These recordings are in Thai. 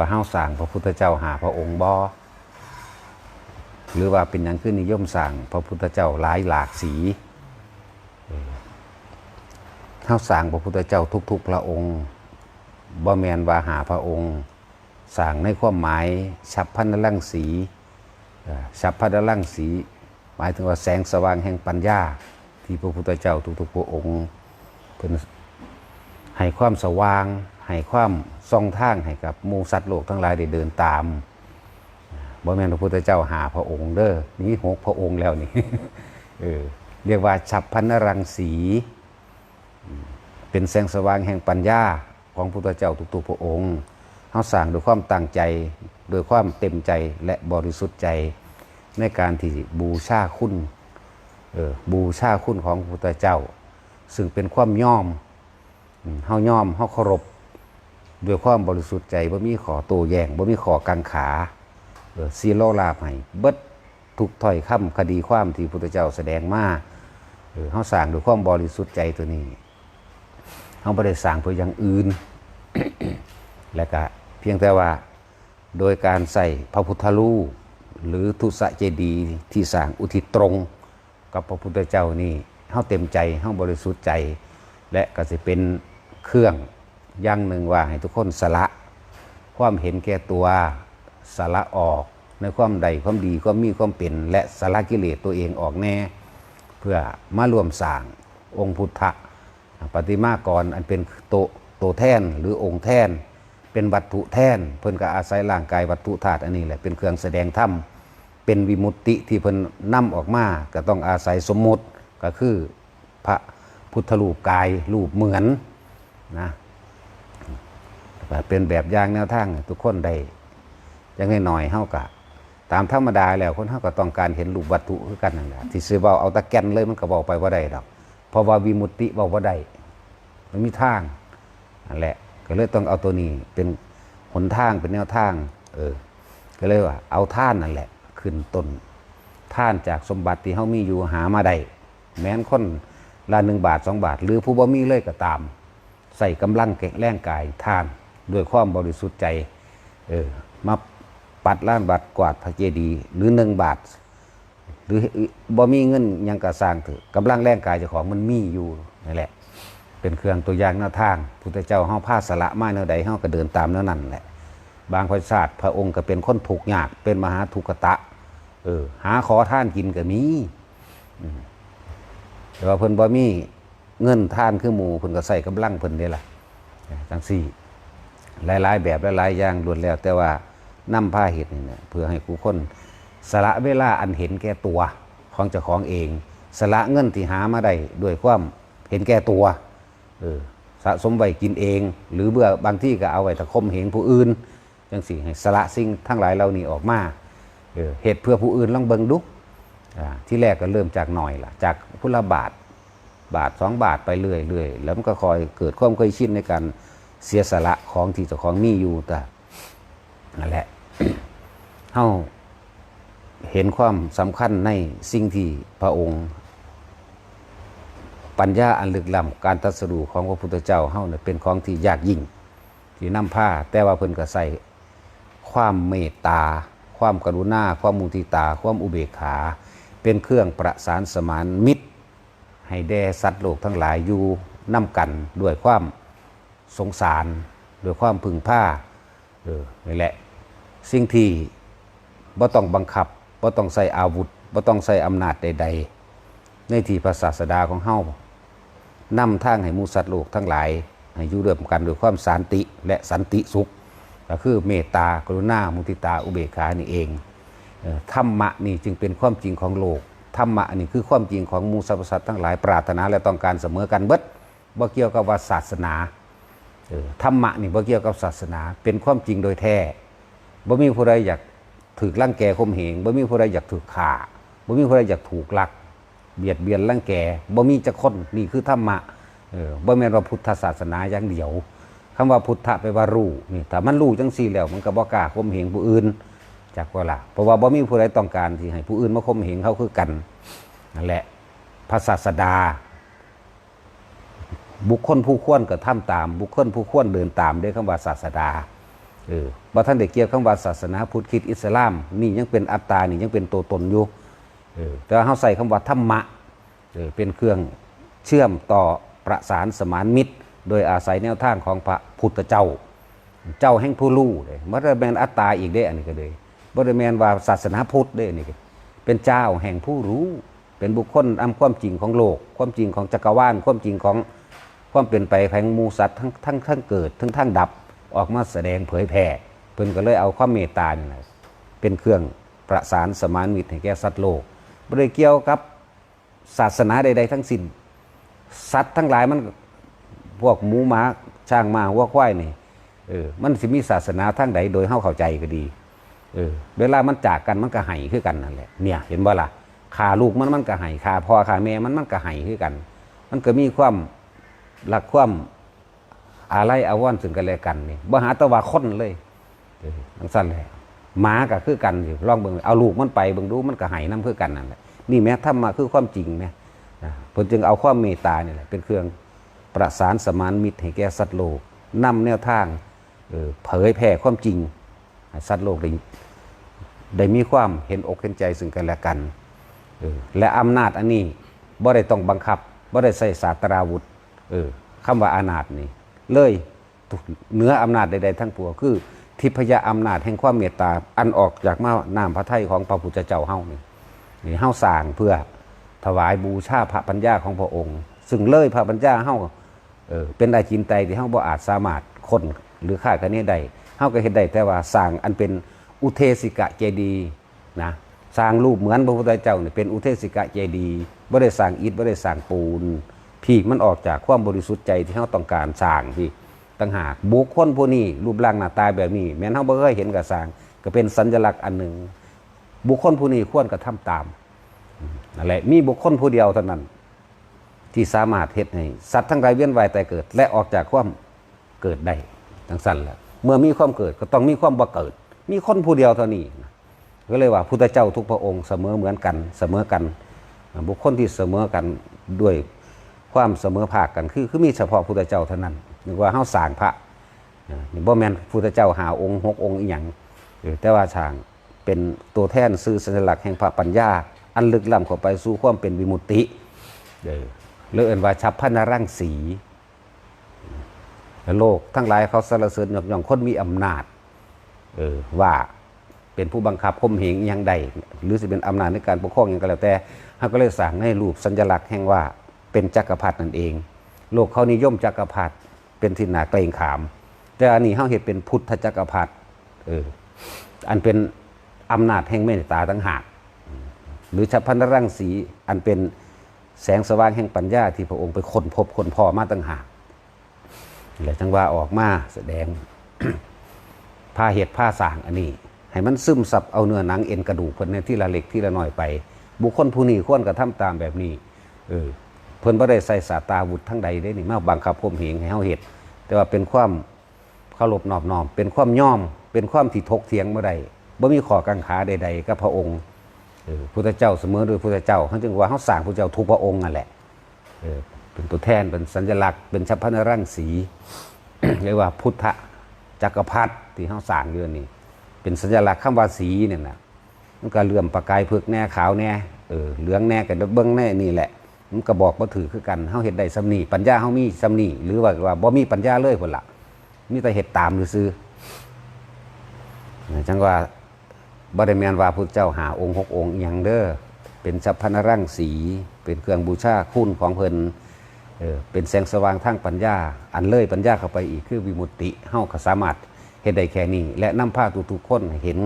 ว่าเฮาสร้างพระพุทธเจ้าหาพระองค์บ่หรือว่าเป็นหยังขึ้นนิยมสร้างพระพุทธเจ้าหลายหลากสีเออเฮาสร้างพระพุทธเจ้าทุก ๆ พระองค์บ่แมนว่าหาพระองค์สร้างในความหมายฉับพันลังสีฉับพันลังสี หมายถึงว่าแสงสว่างแห่งปัญญา ที่พระพุทธเจ้าทุกๆพระองค์เพิ่นให้ความสว่าง ให้ความส่องทางให้กับมูสัตว์โลกทั้งหลายได้เดินตามบ่แม่นพระพุทธเจ้าหาพระองค์เด้อนี่หกพระองค์แล้วนี่เออเรียกว่าฉับพันรังสี เป็นแสงสว่างแห่งปัญญาของพระพุทธเจ้าทุกๆพระองค์เฮาสร้างด้วยความตั้งใจโดยความเต็มใจและบริสุทธิ์ใจในการที่บูชาคุณเออบูชาคุณของพระพุทธเจ้า ซึ่งเป็นความย่อมอืมเฮาย่อมเฮาเคารพ ด้วยความบริสุทธิ์ใจบ่มีขอโตแย้งบ่มีขอกังขาเออซีโรลาภให้เบิดทุกถ้อยคำคดีความที่พระพุทธเจ้าแสดงมาเออเฮาสร้างด้วยความบริสุทธิ์ใจตัวนี้เฮาบ่ได้สร้างเพื่ออย่างอื่น และก็เพียงแต่ว่าโดยการใส่พระพุทธรูปหรือทุสเจดีย์ที่สร้างอุทิศตรง กับพระพุทธเจ้านี่เฮาเต็มใจเฮาบริสุทธิ์ใจ และก็จะเป็นเครื่อง อย่างหนึ่งว่าให้ทุกคนสละ ความเห็นแก่ตัวสละออกในความใดความดีความมีความเป็น และสละกิเลสตัวเองออกแน่ เพื่อมารวมสร้างองค์พุทธปฏิมากรอันเป็นโตโตแท่นหรือองค์แท่น เป็นวัตถุแท่น เพิ่นก็อาศัยร่างกายวัตถุธาตุอันนี้แหละเป็นเครื่องแสดงธรรมเป็นวิมุตติที่เพิ่นนำออกมาก็ต้องอาศัยสมมุติก็คือพระพุทธรูปกายรูปเหมือนนะ เป็นแบบอย่างแนวทางให้ทุกคนได้ยังไงหน้อยๆเฮากะตามธรรมดาแล้วคนเฮาก็ต้องการเห็นรูปวัตถุคือกันนั่นแหละที่ซื้อเว้าเอาตะแกนเลยมันก็บอกไปว่าได้ดอกเพราะว่าวิมุตติบอกว่าได้มันมีทางนั่นแหละ ก็เลยต้องเอาตัวนี้เป็นหนทางเป็นแนวทาง เออ ก็เลยว่า เอาท่านนั่นแหละ ขึ้นต้นท่านจากสมบัติที่เขามีอยู่หามาได้แม้นคนละหนึ่งบาทสองบาท หรือผู้บ่มีเลยก็ตาม ใส่กำลังแก่งแรงกายท่าน ด้วยความบริสุทธิ์ใจเออมาปัดล้านบาทกวาดพระเจดีย์หรือหนึ่งบาท หรือบ่มีเงินยังกระสร้างเถอกำลังแรงกายเจ้าของมันมีอยู่นั่แหละ เป็นเครื่องตัวอย่างหน้าทางพุทธเจ้าเฮาผ้าสละไมาแนวใดเฮาก็เดินตามแนวนั้นแหละ บางพระศาสตร์พระองค์ก็เป็นคนถูกยากเป็นมหาทุกตะ เออ หาขอท่านกินก็มีแต่ว่าเพิ่นบ่มีเงินท่านคือหมูเพิ่นก็ใส่กำลังเพิ่นนี่ล่ะจังซี่ หลายๆ แบบหลายๆอย่างล้วนแล้ว แต่ว่านำผ้าเห็ดนี่เนี่ยเพื่อให้ผู้คนสละเวลาอันเห็นแก่ตัวของเจ้าของเอง สละเงินที่หามาได้ด้วยความเห็นแก่ตัวเออสะสมไว้กินเอง หรือเบื่อบางที่ก็เอาไว้ตะคมเหงผู้อื่นจังสี่ให้สละสิ่งทั้งหลายเหล่านี้ออกมาเออเหตุเพื่อผู้อื่นลองเบิงดุที่แรกก็เริ่มจากหน่อยล่ะ จากพุละบาทบาทสองบาทไปเรื่อยเรื่อยแล้วมันก็คอยเกิดความเคยชินในการ เสียสละของที่เจ้าของมีอยู่แต่นั่นแหละเฮาเห็นความสำคัญในสิ่งที่พระองค์ ปัญญาอันลึกล้ำการตรัสรู้ของพระพุทธเจ้าเฮาเนี่ยเป็นของที่ยากยิ่ง ที่นำผ้าแต่ว่าเพิ่นก็ใส่ความเมตตา ความกรุณา ความมุทิตา ความอุเบกขา เป็นเครื่องประสานสมานมิตร ให้แด่สัตว์โลกทั้งหลายอยู่นํกันด้วยความ สงสารด้วยความพึงผ้าเออนี่แหละ สิ่งที่บ่ต้องบังคับบ่ต้องใส่อาวุธบ่ต้องใส่อำนาจใด ๆ ในที่พระศาสดาของเฮานำทางให้มูสัตว์โลกทั้งหลายให้อยู่ร่วมกันด้วยความสันติและสันติสุข ก็คือเมตตากรุณามุทิตาอุเบกขานี่เองธรรมะนี่จึงเป็นความจริงของโลกธรรมะนี่คือความจริงของมูสัตว์ทั้งหลายปรารถนาและต้องการเสมอกันเบิดบ่เกี่ยวกับว่าศาสนา ธรรมะนี่บ่เกี่ยวกับศาสนา เป็นความจริงโดยแท้บ่มีผู้ใดอยากถูกลังแกข่มเหงบ่มีผู้ใดอยากถูกฆ่าบ่มีผู้ใดอยากถูกลัก เบียดเบียนรังแกบ่มีจักคนนี่คือธรรมะเออบ่แม่นว่าพุทธศาสนาอย่างเดียวคำว่าพุทธะแปลว่ารู้นี่ถ้ามันรู้จังซี่แล้ว มันก็บ่กล้าข่มเหงผู้อื่นจักว่าล่ะเพราะว่าบ่มีผู้ใดต้องการที่ให้ผู้อื่นมาข่มเหงเขาคือกันนั่นแหละพระศาสดา บุคคลผู้ควรก็ทำตาม บุคคลผู้ควรเดินตามด้วยคำว่าศาสดาเออบ่ท่านได้เกี่ยวคำว่าศาสนาพุทธคิดอิสลาม นี่ยังเป็นอัตตานี่ยังเป็นตัวตนอยู่เออแต่ว่าเฮาใส่คำว่าธรรมะเออเป็นเครื่องเชื่อมต่อประสานสมานมิตร โดยอาศัยแนวทางของพระพุทธเจ้า เจ้าแห่งผู้รู้เลยบ่ได้แมนอัตตาอีกเด้อันนี้ก็เลยบ่ได้แมนว่าศาสนาพุทธเด้อันนี้ก็เป็นเจ้าแห่งผู้รู้ เป็นบุคคลอำความจริงของโลก ความจริงของจักรวาลความจริงของ ความเป็นไปแห่งมูสัตว์ทั้งทั้งทั้งเกิดทั้งทั้งดับออกมาแสดงเผยแผ่เพิ่นก็เลยเอาความเมตตานี่แหละเป็นเครื่องประสานสมานมิตรให้แก่สัตว์โลกบ่ได้เกี่ยวกับศาสนาใดๆทั้งสิ้นสัตว์ทั้งหลายมันพวกหมูหมาช้างมาวัวควายนี่เออมันสิมีศาสนาทางใดโดยเฮาเข้าใจก็ดีเออเวลามันจากกันมันก็ไห้คือกันนั่นแหละเนี่ยเห็นบ่ล่ะขาลูกมันมันก็ไห้ขาพ่อขาแม่มันมันก็ไห้คือกัน มันก็มีความ รักความอะไรอาวรณ์ซึ่งกันและกันนี่บ่หาตะว่าคนเลยเออจังซั่นแหละหมาก็คือกันอยู่ลองเบิ่งเอาลูกมันไปเบิ่งดูมันก็ไห้นํคือกันนั่นแหละนี่แม้ธรรมะคือความจริงแม้นะเพิ่นจึงเอาความเมตตานี่แหละเป็นเครื่องประสานสมานมิตรให้แก่สัตว์โลกนำแนวทางเผยแผ่ความจริงสัตว์โลกได้ได้มีความเห็นอกเห็นใจซึ่งกันและกันและอำนาจอันนี้บ่ได้ต้องบังคับบ่ได้ใส่ศาสตราวุธ เออคำว่าอานาจนี่เลยเหนืออำนาจใดๆทั้งปวงคือ ทิพยอำนาจแห่งความเมตตา อันออกจากมาน้ำพระทัยของพระพุทธเจ้าเฮานี่นี่เฮาสร้างเพื่อถวายบูชาพระปัญญาของพระองค์ ซึ่งเลยพระปัญญาเฮาเออเป็นได้จินไตที่เฮาบ่อาจสามารถคนหรือค่ากันนี้ได้เฮาก็เฮ็ดได้แต่ว่าสร้างอันเป็นอุเทสิกะเจดีนะสร้างรูปเหมือนพระพุทธเจ้านี่เป็นอุเทสิกะเจดีบ่ได้สร้างอิฐบ่ได้สร้างปูน พี่มันออกจากความบริสุทธิ์ใจที่เฮาต้องการสร้างพี่ต่างหากบุคคลผู้นี้รูปร่างหน้าตาแบบนี้ แม้นเฮาบ่เคยเห็นก็สร้าง ก็เป็นสัญลักษณ์อันหนึ่ง บุคคลผู้นี้ควรกระทำตามนั่นแหละมีบุคคลผู้เดียวเท่านั้น ที่สามารถเฮ็ดให้สัตว์ทั้งหลายเวียนว่ายแต่เกิด และออกจากความเกิดได้ทั้งสั้นแหละเมื่อมีความเกิดก็ต้องมีความบ่เกิด มีคนผู้เดียวเท่านี้ก็เลยว่าพุทธเจ้าทุกพระองค์เสมอเหมือนกันเสมอกัน บุคคลที่เสมอกันด้วย ความเสมอภาคกันคือคือมีเฉพาะพุทธเจ้าเท่านั้นนึกว่าเฮาสร้างพระอ่านี่บ่แม่นพุทธเจ้าหาองค์หกองค์อีหยังแต่ว่าช่างเป็นตัวแทนสื่อสัญลักษณ์แห่งพระปัญญา อันลึกล้ำเข้าไปสู่ความเป็นวิมุตติเด้อหรือเอ่นว่าชับพันรังสีโลกทั้งหลายเขาสรรเสริญยกย่องคนมีอำนาจเออว่าเป็นผู้บังคับข่มเหงอหยังใด หรือจะเป็นอำนาจในการปกครองอย่างก็แล้วแต่เขาก็เลยสั่งให้รูปสัญลักษณ์แห่งว่า เป็นจักรพรรดินั่นเอง โลกเขานิยมจักรพรรดิเป็นที่หนาเกรงขาม แต่อันนี้เขาเห็นเป็นพุทธจักรพรรดิเอออันเป็นอำนาจแห่งเมตตาตั้งหากหรือชัพพันรังสีอันเป็นแสงสว่างแห่งปัญญาที่พระองค์ไปค้นพบค้นพอมาตั้งหากและจังว่าออกมาแสดงผ้าเห็ดผ้าสางอันนี้ ให้มันซึมซับเอาเนื้อหนังเอ็นกระดูกเพิ่นในที่ละเล็กที่ละน้อยไป บุคคลผู้นี้ควรกระทำตามแบบนี้ เออ เพิ่นบ่ได้ใส่สาตาวุธทั้งใดได้นี่มาบังคับข่มเหงให้เฮาเฮ็ดแต่ว่าเป็นความเคารพนอบน้อมเป็นความย่อม เป็นความที่ทกเถียงบ่ได้บ่มีข้อกังขาใดๆกับพระองค์เออพุทธเจ้าเสมอโดยพุทธเจ้าเขาจึงว่าเขาสร้างพุทธเจ้าทุกพระองค์นั่นแหละเออเป็นตัวแทนเป็นสัญลักษณ์เป็นชัพพนรังสีเรียกว่าพุทธจักรพรรดิที่เขาสร้างเรื่องนี้ เป็นสัญลักษณ์คำว่าสีเนี่ยนะมันก็เลื่อมประกายเพือกแน่ขาวแน่เออเหลืองแน่กับเบิ้งแน่นี่แหละ มันก็บอกว่าถือคือกันเขาเห็ดได้สำนีปัญญาเขามีสำนีหรือว่าว่าบ่มีปัญญาเลยคนละมีแต่เห็ดตามหรือซื่อจังว่าบริเมนว่าพุทธเจ้าหาองค์หกองค์อย่างเด้อเป็นสัพพนรังสี เป็นเครื่องบูชาคุณของเพลินเออเป็นแสงสว่างทางปัญญา อันเลยปัญญาเข้าไปอีกคือวิมุตติเฮาก็สามารถเฮ็ดได้แค่นี้ และนำพาทุกๆคนเห็น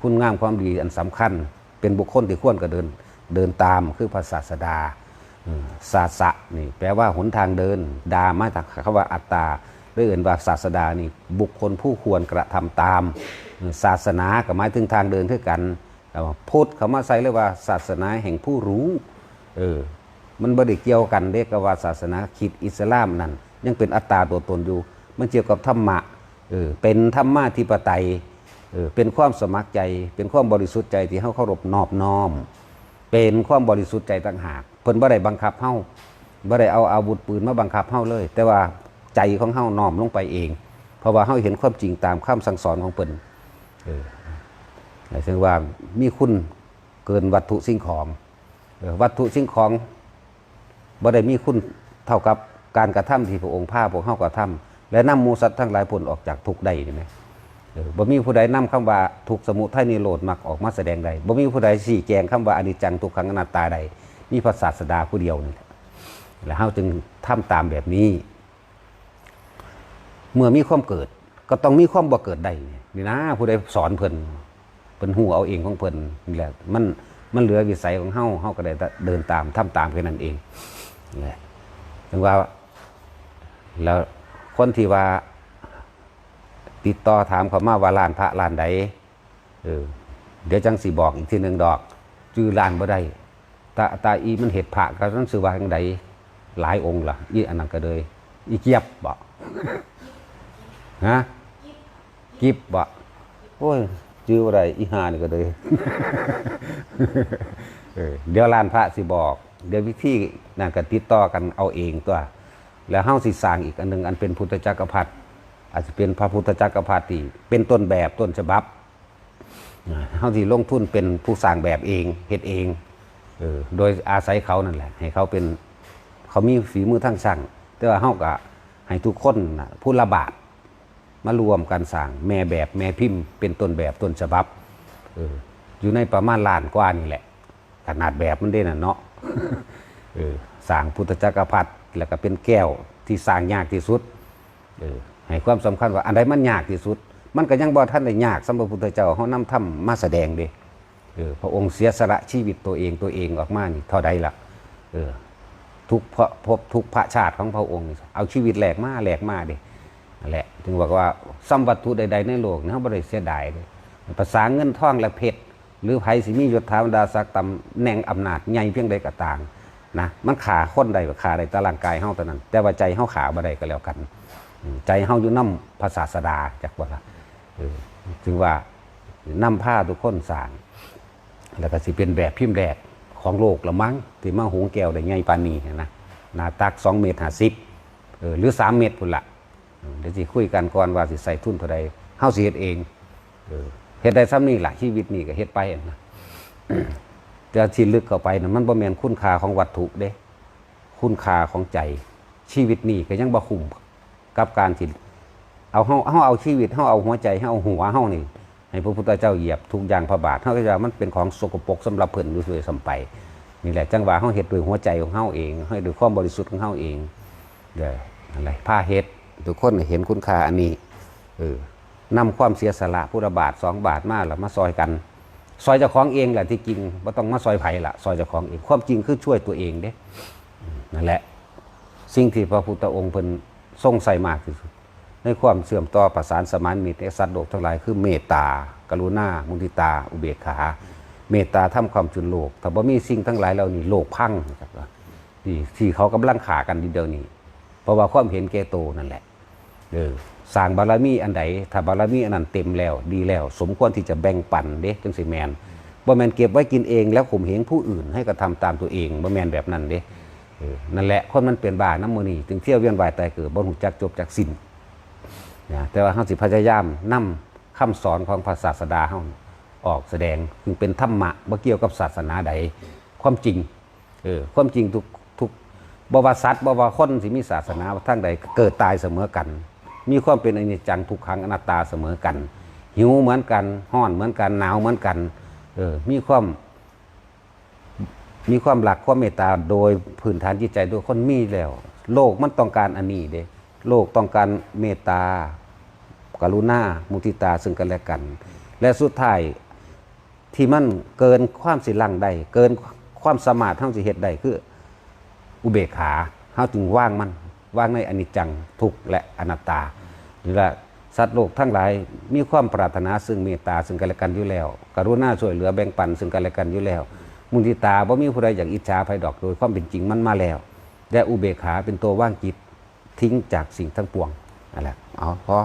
คุณงามความดีอันสำคัญ เป็นบุคคลที่ควรก็เดินเดินตามคือพระศาสดา ศาสะนี่แปลว่าหนทางเดิน ดามาจากคำว่าอัตตาหรืออื่นว่าศาสดานี่บุคคลผู้ควรกระทำตาม ศาสนาก็หมายถึงทางเดินคือกันแต่ว่าพุทธเขามาใส่เลยว่าศาสนาแห่งผู้รู้เออมันบ่ได้เกี่ยวกันเด็กกับว่าศาสนาคิดอิสลามนั่นยังเป็นอัตตาตัวตนอยู่ มันเกี่ยวกับธรรมะเออเป็นธรรมะธิปไตยเออเป็นความสมัครใจ เป็นความบริสุทธิ์ใจที่เฮาเคารพนอบน้อม เป็นความบริสุทธิ์ใจต่างหาก พิ่นบ่ได้บังคับเฮาบ่ได้เอาอาวุธปืนมาบังคับเฮาเลย แต่ว่าใจของเฮาน้อมลงไปเอง เพราะว่าเฮาเห็นความจริงตามคำสั่งสอนของเพิ่นเออหมายถึงว่ามีคุณเกินวัตถุสิ่งของ วัตถุสิ่งของบ่ได้มีคุณเท่ากับการกระทำที่พระองค์พาพวกเฮากระทำและนำหมูสัตว์ทั้งหลายพ้นออกจากทุกข์ได้นี่ไหมบ่มีผู้ใดนำคำว่าทุกสมุทัยนิโรธมักออกมาแสดงใดบ่มีผู้ใดชี้แจงคำว่าอนิจจังทุกขังอนัตตาใด มีพระศาสดาผู้เดียวนี่แหละแล้วเฮาจึงทำตามแบบนี้ เมื่อมีความเกิด ก็ต้องมีความบ่เกิดได้นี่นะผู้ใดสอนเพิ่นเพิ่นฮู้เอาเองของเพิ่นนี่แหละมันมันเหลือวิสัยของเฮาเฮาก็ได้เดินตามทำตามแค่นั้นเองนี่ถึงว่าแล้วคนที่ว่า ติดต่อถามเขามาว่าลานพระลานใดเออเดี๋ยวจังสีบอกอีกทีหนึ่งดอกจื้อลานบ่ได้ ตาตาอีมันเห็ดพระก็ต้องสือว่าจังใดหลายองค์ล่ะอีอันนั้นก็เลยอีเกียบบ่ฮะกิบบ่โอ้ยจื้ออะไรอีหานี่ก็เลยเดี๋ยวลานพระสิบอก เดี๋ยววิธีนั่นก็ติดต่อกันเอาเองตัว แล้วเฮาสิสร้างอีกอันหนึ่งอันเป็นพุทธจักรพรรดิอาจจะเป็นพระพุทธจักรพรรดิเป็นต้นแบบต้นฉบับอ่าเฮาสิลงทุนเป็นผู้สร้างแบบเองเฮ็ดเอง เออโดยอาศัยเขานั่นแหละ ให้เขาเป็นเขามีฝีมือทั้งช่งแต่ว่าเฮาก็ให้ทุกคนน่ะผู้ละบาทมารวมกันสร้างแม่แบบแม่พิมพ์ เป็นต้นแบบต้นฉบับเอออยู่ในประมาณล้านกว่านี่แหละ ขนาดแบบมันได้น่ะเนาะเออสร้างพุทธจักรพรรดิแล้วก็เป็นแก้วที่สร้างยากที่สุดเออให้ความสำคัญว่าอันใดมันยากที่สุด มันก็ยังบ่ท่านได้ยากสำหรับพุทธเจ้าเขานำทำมาแสดงเด้ เออพระองค์เสียสละชีวิตตัวเองตัวเองออกมานี่เท่าใดล่ะเออทุกพระพบทุกพระชาติของพระองค์ เอาชีวิตแหลกมาแหลกมาเด้นั่นแหละ ถึงบอกว่าสัมวัตถุใด ๆ ในโลกนี่เขาบ่ได้เสียดายเลยภาษาเงินทองและเพชรหรือไผสิมียศถาบรรดาศักดิ์ตำแหน่งอำนาจใหญ่เพียงใดก็ต่างนะมันขาคนใดก็ขาใดแตร่างกายเฮาเท่านั้น แต่ว่าใจเฮาขาบ่ได้ก็แล้วกัน ใจเฮาอยู่น้ำภาษาสดาจากว่าละเออถึงว่านำผ้าทุกคนสร้าง แล้วก็สิเป็นแบบพิมพ์แรกของโลกละมั้งที่มาหงแก้วได้ใหญ่ปานนี้นะหน้าตัก2เมตร50เออหรือ3เมตรพุ่นละเดี๋ยวสิคุยกันก่อนว่าสิใส่ทุนเท่าใดเฮาสิเฮ็ดเองเออเฮ็ดได้ซ้ำนี่แหละชีวิตนี่ก็เฮ็ดไปนะแต่ที่ลึกเข้าไปนะมันบ่แม่นคุณค่าของวัตถุเด้คุณค่าของใจชีวิตนี่ก็ยังบ่คุ้มกับการที่เอาเฮาเฮาเอาชีวิตเฮาเอาหัวใจเฮาเอาหัวเฮานี่ ให้พระพุทธเจ้าเหยียบทุกอย่างพระบาทเฮาก็จะว่ามันเป็นของสกปรกสำหรับเพิ่นอยู่ด้วยซ้ำไปนี่แหละจังหวะเฮาเฮ็ดด้วยหัวใจของเฮาเองให้ด้วยความบริสุทธิ์ของเฮาเองเด้ออะไรผ้าเฮ็ดทุกคนเห็นคุณค่าอันนี้เออนำความเสียสละพุทธบาทสองบาทมาแล้วมาซอยกัน ซอยเจ้าของเองแหละที่จริงว่าต้องมาซอยไผ่ละซอยเจ้าของเองความจริงคือช่วยตัวเองเด้อนั่นแหละ สิ่งที่พระพุทธองค์เพิ่นทรงใส่มากที่สุด ในความเสื่อมต่อประสานสมานมิตรแก่สัตว์โลกทั้งหลายคือเมตตา กรุณา มุทิตา อุเบกขา เมตตาทำความจุนโลกถ้าบ่มีสิ่งทั้งหลายเหล่านี้โลกพังนะครับที่ที่เขากำลังขากันอยู่เดียวนี้ เพราะว่าความเห็นแก่โตนั่นแหละเออสร้างบารมีอันใดถ้าบารมีอันนั้นเต็มแล้วดีแล้ว สมควรที่จะแบ่งปันเด้จังสิแมนบ่แมนเก็บไว้กินเองแล้วข่มเหงผู้อื่นให้กระทำตามตัวเองบ่แมนแบบนั้นเด้เออนั่นแหละคนมันเป็นบาน้ำมือนี่ถึงเที่ยวเวียนว่ายตายเกิดบ่รู้จักจบจักสิ้น นะแต่ว่าเฮาสิพยายามนำคำสอนของพระศาสดาเฮาออกแสดงถึงเป็นธรรมะบ่เกี่ยวกับศาสนาใดความจริงเออความจริงทุกทุกบว่าสัตว์บว่าคนที่มีศาสนาทั้งใดเกิดตายเสมอกัน มีความเป็นอนิจจังทุกขังอนัตตาเสมอกัน หิวเหมือนกันห้อนเหมือนกันหนาวเหมือนกันเออมีความมีความหลักความเมตตาโดยพื้นฐานจิตใจโดยคนมีแล้ว โลกมันต้องการอันนี้เด้โลกต้องการเมตตา กรุณามุทิตาซึ่งกันและกัน และสุดท้ายที่มันเกินความสิลังได้เกินความสามารถเท่าสิเหตุใดคืออุเบกขาเฮาจึงว่างมันว่างในอนิจจังทุกข์และอนัตตานี่แหละสัตว์โลกทั้งหลายมีความปรารถนาซึ่งเมตตาซึ่งกันและกันอยู่แล้ว กรุณาช่วยเหลือแบ่งปันซึ่งกันและกันอยู่แล้ว มุทิตาบ่มีผู้ใดอยากอิจฉาภัยดอกโดยความเป็นจริงมันมาแล้วและอุเบกขาเป็นตัวว่างจิตทิ้งจากสิ่งทั้งปวงนั่นแหละเอาพอ